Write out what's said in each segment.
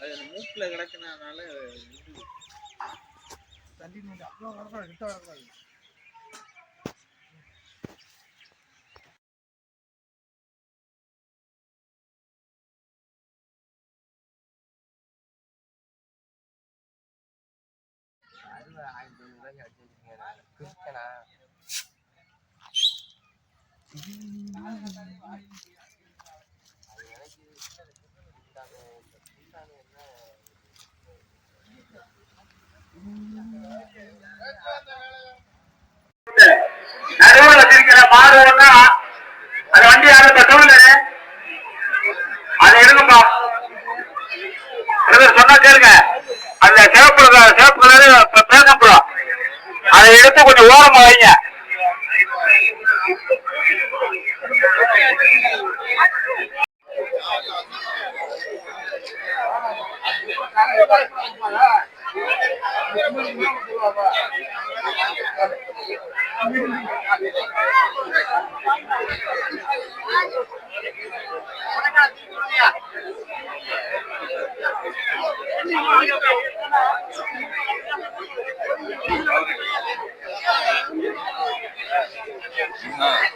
அது அந்த மூக்குல கிடக்குனதுனால இது தண்ணி நோண்டி அப்புறம் வரக்கூடாது கிட்ட வரக்கூடாது அறுவை ஆயிரத்தி ஐநூறுரூவாய்க்கு அடிச்சிருக்கீங்க நான் கிறிஸ்டனா அது எனக்கு நடுவில் வச்சிருக்கிற மாடு ஒண்ணா அது வண்டி யாரும் டூ அதை எடுங்கப்பா. பிரதர் சொன்னா கேளுங்க. அந்த சிவப்பு க- சிவப்பு கலரு பேசப்படும் அதை எடுத்து கொஞ்சம் ஓரமா வைங்க.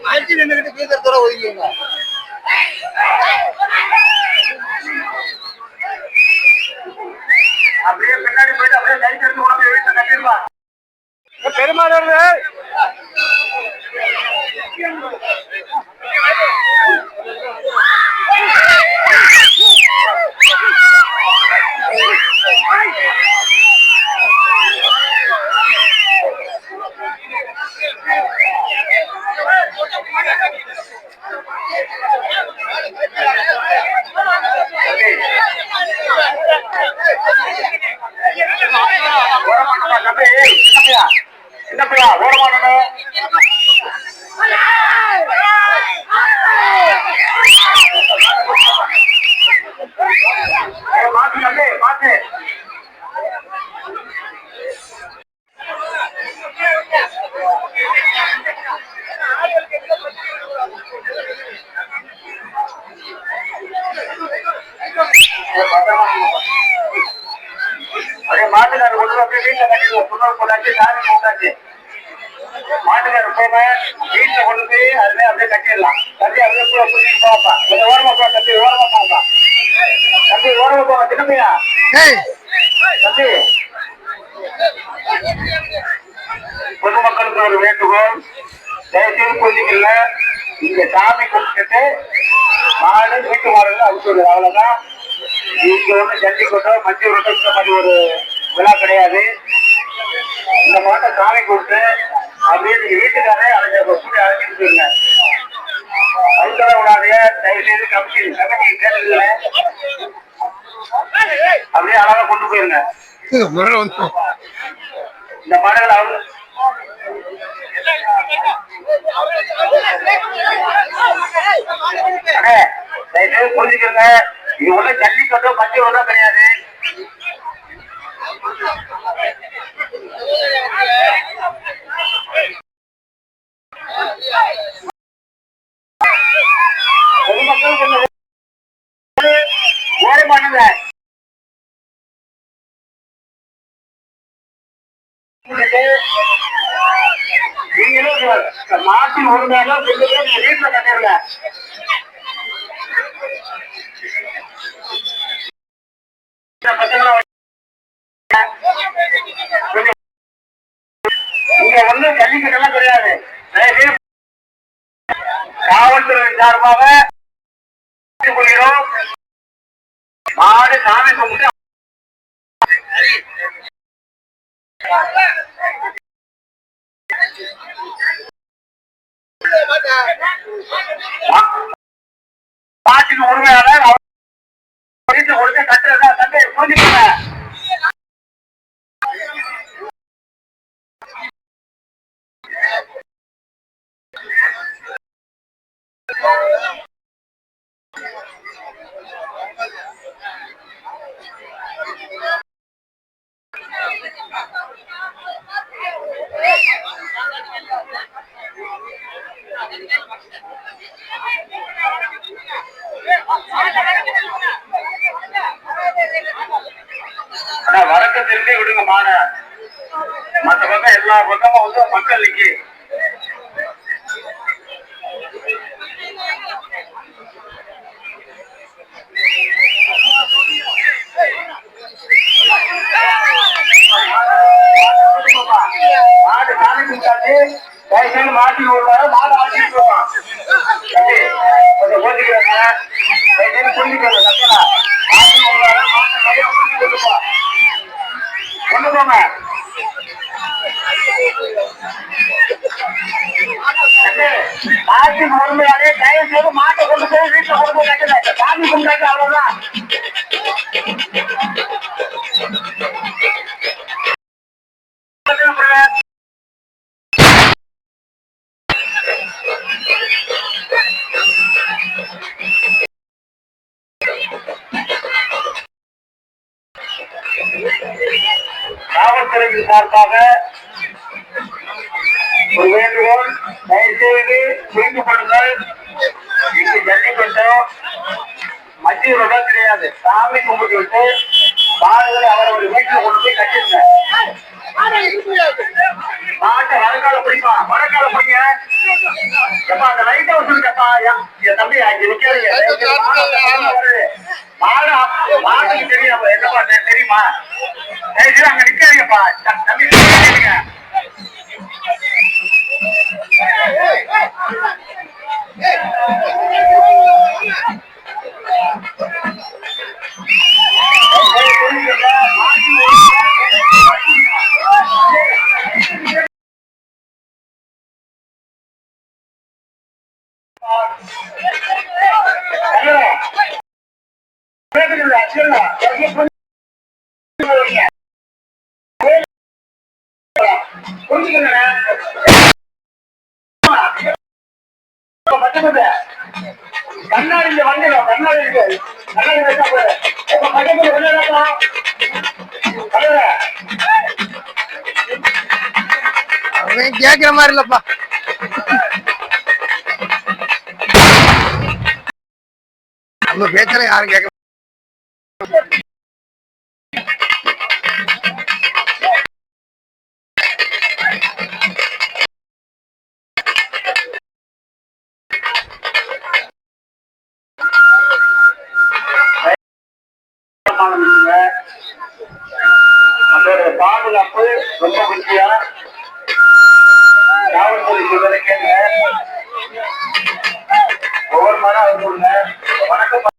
அடிச்சு நின்றுக்கிட்டு தர ஒதுக்கிங்க அப்படியே பின்னாடி போயிட்டு அப்படியே லைட் எடுத்து உடனே வீட்டுல கட்டிருப்பா பெருமாள் ஓரமாட்டா வீட்டுல கட்டிடுவோம் புண்ணூர் போட்டாச்சு சாமி போட்டாச்சு மாட்டுக்காரர் போக வீட்டுல கொண்டு போய் அதுல அப்படியே கட்டிடலாம் கட்டி அப்படியே கூட புரிஞ்சு போப்பா கொஞ்சம் ஓரமா போ தம்பி ஓரமா போப்பா தம்பி ஓரமா போங்க திரும்பியா தம்பி பொதுமக்களுக்கு ஒரு வேண்டுகோள். தயவுசெய்து புரிஞ்சுக்கல இங்க சாமி கும்பிட்டுட்டு மாடு வீட்டு மாடுகள் அவுத்துறது அவ்வளவுதான். இங்க ஒண்ணு ஜல்லிக்கட்டோ மஞ்சள் ரொட்டோ இந்த மாதிரி ஒரு விழா கிடையாது. இந்த மாட்டை சாமி கொடுத்து அப்படியே நீங்க வீட்டுக்காரே அதை கூட்டி அழைச்சிட்டு போயிருங்க அதுக்காக விடாதீங்க தயவு செய்து கமிட்டி கமிட்டி கேட்டுக்கல அப்படியே அழகா கொண்டு போயிருங்க. இந்த மாடுகள் அவங்க அண்ணே, தயவு செய்து புரிஞ்சுக்கோங்க. இது ஒண்ணு ஜல்லிக்கட்டோ பஞ்சம் ஒன்றும் கிடையாது பொதுமக்கள் கொஞ்சம் ஓர மாட்டுங்க நீங்களும் மாட்டில் ஒழுங்காக கொண்டு போய் நீங்க வீட்டுல கட்டிருங்க இந்த ஒண்ணும் கிடையாது. காவல்துறை சார்பாக கொள்கிறோம் மாடு சாமி கும்பிட்டு பாட்டின் உரிமையாளர் அவர் கொடுத்து கட்டுறதா சார்பாக ஒரு வேண்டுகோள் தயவுசெய்து கொள்ளுங்கள் இங்கு ஜல்லிக்கட்டும் மத்திய ரோடம் கிடையாது. சாமி கும்பிட்டு விட்டு மாடுகளை அவரவர் வீட்டில் கொண்டு போய் கட்டிருங்க மாட்டை வடக்கால பிடிப்பா? வடக்கால பிடிங்க. எப்பா அந்த லைட் ஹவுஸ் இருக்கப்பா. என் தம்பி அங்க நிக்காதீங்க. மாடு மாட்டுக்கு தெரியும்? என்னப்பா தெரியுமா? அங்க நிக்காதீங்கப்பா God. பக்கத்துல கண்ணாடி இங்க வந்துடும் கண்ணாடி இருக்கு. கண்ணாடி வச்சா போதும் இப்ப பக்கத்துல வெளியே வைக்கலாம். அவன் கேக்குற மாதிரி இல்லப்பா. நம்ம பேச்சல யாரும் கேட்க தீர்மானம் அதோட பாதுகாப்பு ரொம்ப முக்கியம். காவல்துறை சொல்றதை ஒவ்வொரு மரம் அது வணக்கம்.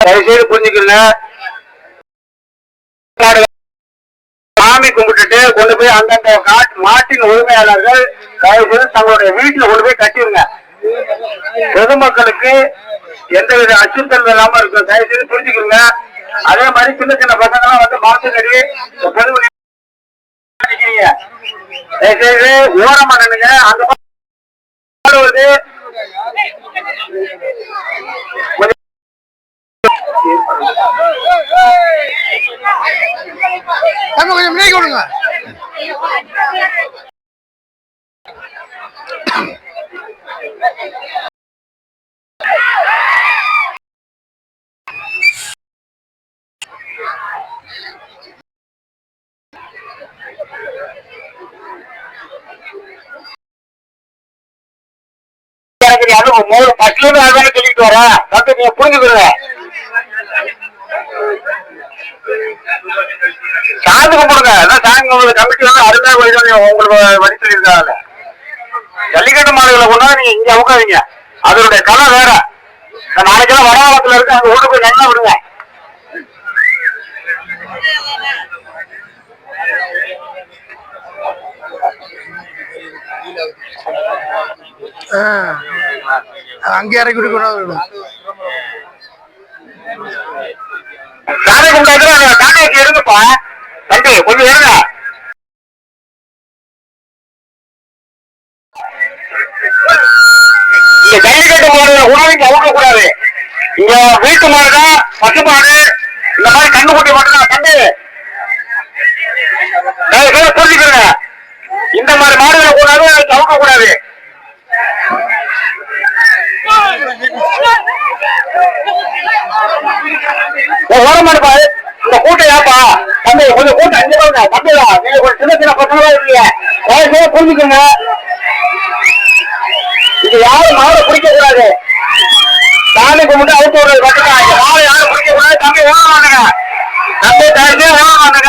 தயவுசெய்து புரிஞ்சுக்கோங்க சாமி கும்பிட்டுட்டு கொண்டு போய் அந்தந்த காட்டு மாட்டின் உரிமையாளர்கள் தயவுசெய்து தங்களுடைய வீட்டுல கொண்டு போய் கட்டிருங்க. பொதுமக்களுக்கு எந்த வித அச்சுறுத்தல் இல்லாம இருக்கும் தயவுசெய்து புரிஞ்சுக்கிறீங்க. அதே மாதிரி சின்ன சின்ன பசங்க எல்லாம் வந்து மாசுக்கடி பொது நிக்கிறீங்க தயவுசெய்து ஓரமா நின்னுங்க அந்த பக்கம் வருது தங்க கொஞ்சம் முன்னாடி விடுங்க மூணு அதான் சொல்லிட்டு வரேன். வந்து நீங்க புரிஞ்சுக்கிறீங்க சாமி கும்பிடுங்க. அதான் சாமி கும்பிடுற கமிட்டி வந்து அருமையா போயிட்டு உங்களுக்கு வழி சொல்லியிருக்காங்க. ஜல்லிக்கட்டு மாடுகளை கொண்டாந்து நீங்க இங்க உட்காதீங்க அதனுடைய கலை வேற. நாளைக்கெல்லாம் வடகாலத்துல இருக்கு அங்க ஊருக்கு போய் நல்லா விடுங்க. அங்கே இறக்கி விடுக்கணும் சாமி கும்பிட்டாச்சு இருங்கப்பா. தம்பி கொஞ்சம் இருங்க இங்க ஜல்லிக்கட்டு மாடு உணவு இங்க அவுக்க கூடாது இங்க வீட்டு மாடுதான் பசு மாடு இந்த மாதிரி கண்ணுக்குட்டி மட்டும்தான் தம்பி தயவு இந்த மாதிரி மாடுகளை கூடாது அவுக்க கூடாது ஓரமாடுப்பா இந்த கூட்டம் ஏப்பா தம்பி கொஞ்சம் கூட்டம் அஞ்சு பாருங்க தம்பிடா நீங்க கொஞ்சம் சின்ன சின்ன பசங்களா இருக்கீங்க. தயவு செய்து புரிஞ்சுக்கோங்க. இது யாரும் மாடை பிடிக்க கூடாது சாமி கும்பிட்டு அவுத்து விடுறது மட்டும்தான். இங்க யாரும் பிடிக்க கூடாது தம்பி ஓரம் வாங்க தம்பி தயவு செய்து ஓரம் வாங்க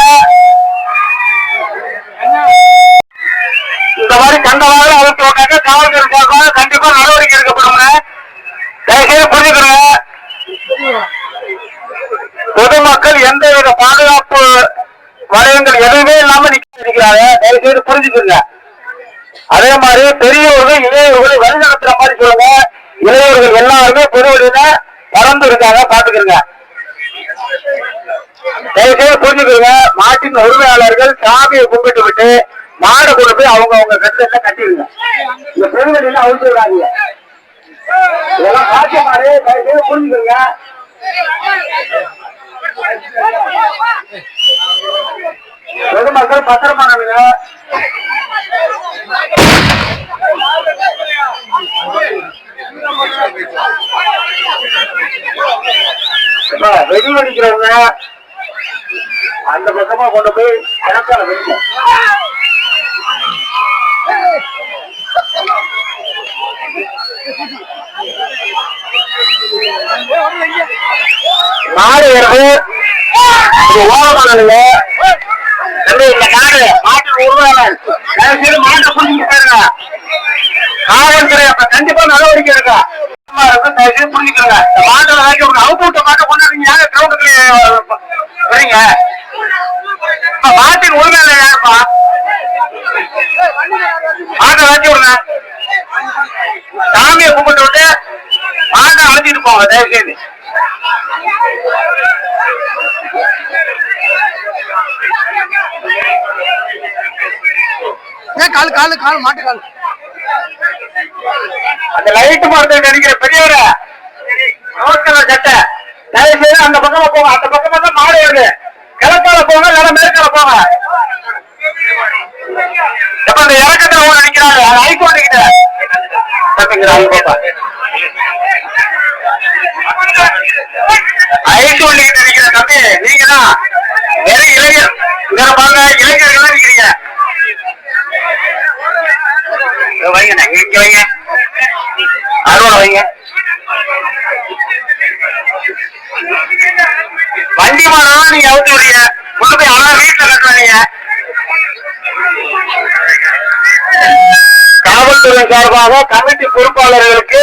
இந்த மாதிரி கண்டவாக அவுத்து விட்டாக்க காவல்துறை சார்பாக கண்டிப்பா நடவடிக்கை எடுக்கப்படும் தயவுசெய்து செய்து பொதுமக்கள் பொதுமக்கள் எந்தவித பாதுகாப்பு வளையங்கள் எதுவுமே இல்லாம நிக்கிறாங்க தயவுசெய்து புரிஞ்சுக்கிறீங்க அதே மாதிரி பெரியவர்கள் இளையவர்கள் வழி நடத்துற மாதிரி சொல்லுங்க. இளையவர்கள் எல்லாருமே பொது வழியில பறந்து இருக்காங்க பாத்துக்கிறங்க தயவுசெய்து புரிஞ்சுக்கிறீங்க நாட்டின் உரிமையாளர்கள் சாமியை கும்பிட்டு விட்டு மாடு கொண்டு போய் அவங்க அவங்க கட்டத்தை கட்டிடுங்க. இந்த பொது வழியில அவுத்து விடாதீங்க இதெல்லாம் காட்சி மாடு புரிஞ்சுக்கோங்க. பொதுமக்கள் பத்திரமா நில்லுங்க. வெடி வெடிக்கிறவங்க அந்த பக்கமா கொண்டு போய் கணக்கால வெடிக்கும். மாடு வருது இது ஓரமானதுங்க தம்பி இந்த காடு மாட்டு உருவாளன் மாட்டை புரிஞ்சுட்டு பாருங்க காவல்துறை அப்ப கண்டிப்பா நடவடிக்கை எடுக்க தயவு மாட்டை வாங்கி ஒரு அவுப்பு விட்ட மாட்டை கொண்டாடுறீங்க. யாரு கிரௌண்டுக்கு வரீங்க அப்ப மாட்டின் உரிமையில யாருப்பா? மாட்டை வாங்கி விடுங்க. சாமியை கும்பிட்டு விட்டு மாட்டை அழைச்சிட்டு போங்க தயவு செய்து. கால் கால் கால் மாட்டு கால். அந்த லைட் மரத்தை நினைக்கிற பெரியவர நோக்கல சட்டை தயவு செய்து அந்த பக்கமா போங்க. அந்த பக்கமா தான் மாடு வருது. கிழக்கால போங்க இல்ல மேற்கால போங்க. எப்ப அந்த இறக்கத்துல ஓட நிக்கிறாங்க அது ஐக்கு வந்துக்கிட்ட ஐட்டு வந்துக்கிட்ட தம்பி நீங்க தான் நிறைய இளைஞர் பாருங்க இளைஞர்கள் இருக்கிறீங்க வைங்க இங்க வைங்க. அருண வைங்க. வண்டி மாடம் நீங்க அவுத்து விடுங்க கொண்டு போய் அவனா வீட்டுல கட்டுறாங்க. காவல்துறை சார்பாக கமிட்டி பொறுப்பாளர்களுக்கு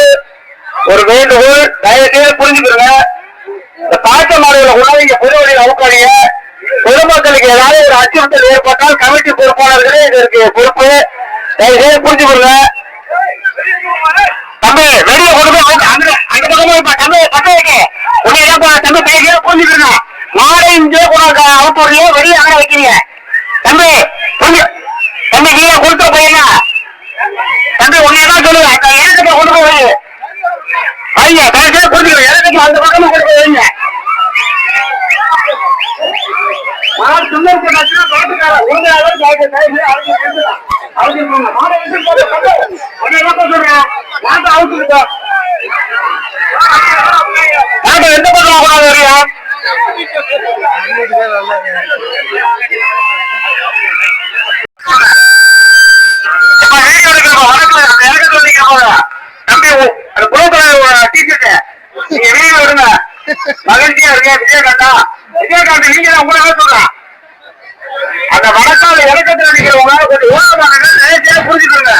ஒரு வேண்டுகோள் தயவு செய்து புரிஞ்சுக்கிறங்க. இந்த பாட்ட மாடுகளை உணவு இங்க பொது வழியில் அவுக்காதீங்க. பொதுமக்களுக்கு ஏதாவது ஒரு அச்சுறுத்தல் ஏற்பட்டால் கமிட்டி பொறுப்பாளர்களே இதற்கு பொறுப்பு. தயவு செய்து கொடுங்க தம்பி வெளியே கொண்டு போய் அவுக்க- அந்த பக்கமா இப்ப தம்பி பக்க வைக்க உடனே தம்பி பேசிய புரிஞ்சுக்கிறங்க மாடை இங்கே கூட அவுட்டோர்லயே வெளியே அங்க வைக்கிறீங்க. தம்பி புரிஞ்சு தம்பி நீங்க கொடுத்த பையனா? தம்பி உன்னைய தான் சொல்லுவேன். அந்த இடத்துக்கு கொண்டு போய் ஐயா வைங்க புரிஞ்சுக்கிறேன் அந்த பக்கமா கொண்டு போய் வைங்க? நான் சுந்தர் போட்டாச்சுன்னா தோட்டக்கார அளவு அவங்க போங்க மாடை எடுத்து உடனே சொல்றேன் மாட்டை மாட்டை எந்த பக்கம் கூடாது வரையா மகிழ்ச்சியா இருக்கேன். விஜயகாந்தா. விஜயகாந்த் நீங்க தான் உங்களை சொல்றேன் அந்த வணக்கால இறக்கத்தில் நினைக்கிறவங்க கொஞ்சம் ஓரமாக தயவுசெய்து புரிஞ்சுக்கோங்க.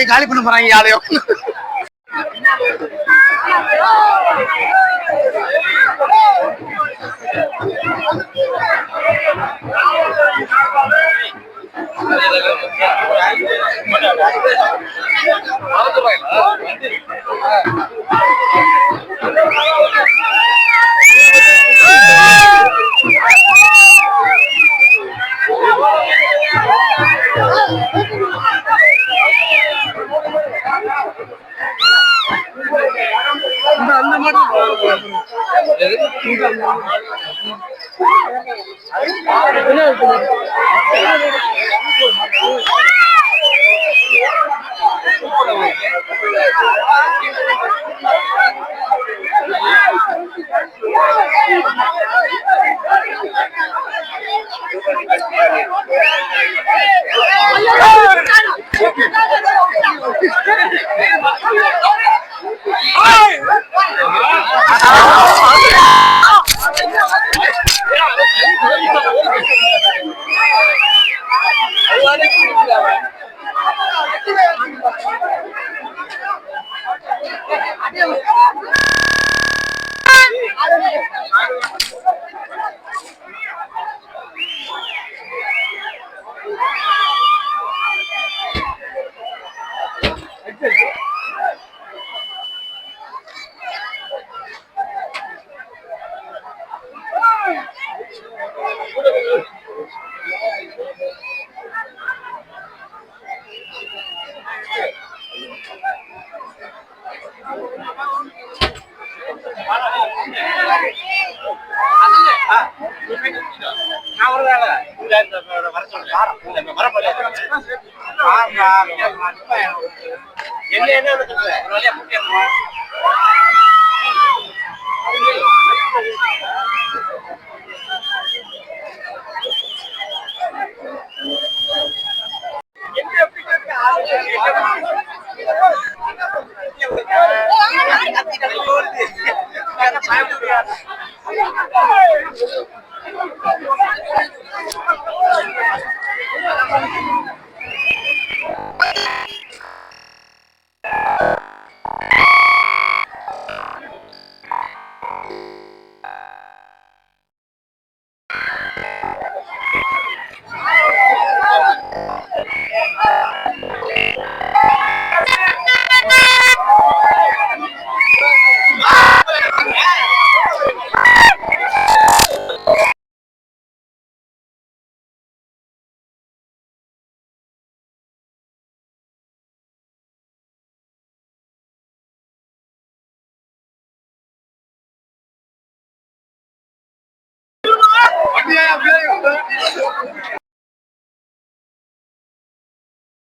அப்படியே காலி பண்ண போறாங்க யாரையும் அந்த என்ன Yeah. என்ன